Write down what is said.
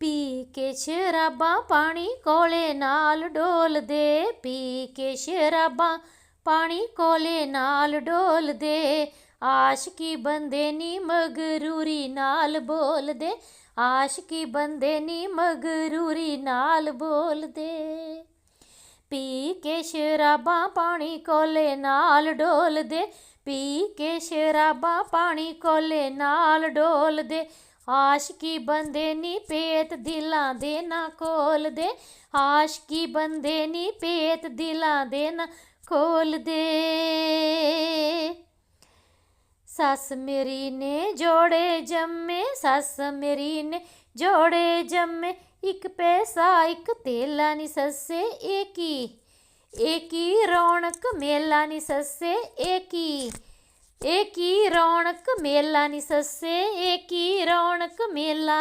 ਪੀ ਕੇ ਸ਼ਰਾਬਾਂ ਪਾਣੀ ਕੋਲੇ ਨਾਲ ਡੋਲਦੇ ਪੀ ਕੇ ਸ਼ਰਾਬਾਂ ਪਾਣੀ ਕੋਲੇ ਨਾਲ ਡੋਲਦੇ ਆਸ਼ਕੀ ਬੰਦੇ ਨੀ ਮਗਰੂਰੀ ਨਾਲ ਬੋਲਦੇ ਆਸ਼ਕੀ ਬੰਦੇ ਨੀ ਮਗਰੂਰੀ ਨਾਲ ਬੋਲਦੇ ਪੀ ਕੇ ਸ਼ਰਾਬਾਂ ਪਾਣੀ ਕੋਲੇ ਨਾਲ ਡੋਲਦੇ ਪੀ ਕੇ ਸ਼ਰਾਬਾਂ ਪਾਣੀ ਕੋਲੇ ਨਾਲ ਡੋਲਦੇ ਆਸ਼ਕੀ ਬੰਦੇ ਨੀ ਪੇਤ ਦਿਲਾਂ ਦੇ ਨਾ ਖੋਲਦੇ ਆਸ਼ਕੀ ਬੰਦੇ ਨੀ ਪੇਤ ਦਿਲਾਂ ਦੇ ਨਾ ਖੋਲਦੇ ਸੱਸ ਮੇਰੀ ਨੇ ਜੋੜੇ ਜੰਮੇ, ਸੱਸ ਮੇਰੀ ਨੇ ਜੋੜੇ ਜੰਮੇ। ਇੱਕ ਪੈਸਾ, ਇੱਕ ਤੇਲਾ ਨੀ ਸੱਸੇ ਏਕੀ ਏਕੀ ਰੌਣਕ, ਮੇਲਾ ਨੀ ਸੱਸੇ ਏਕੀ ਏਕੀ ਰੌਣਕ ਮੇਲਾ ਨੀ ਸੱਸੇ ਏਕੀ ਰੌਣਕ ਮੇਲਾ।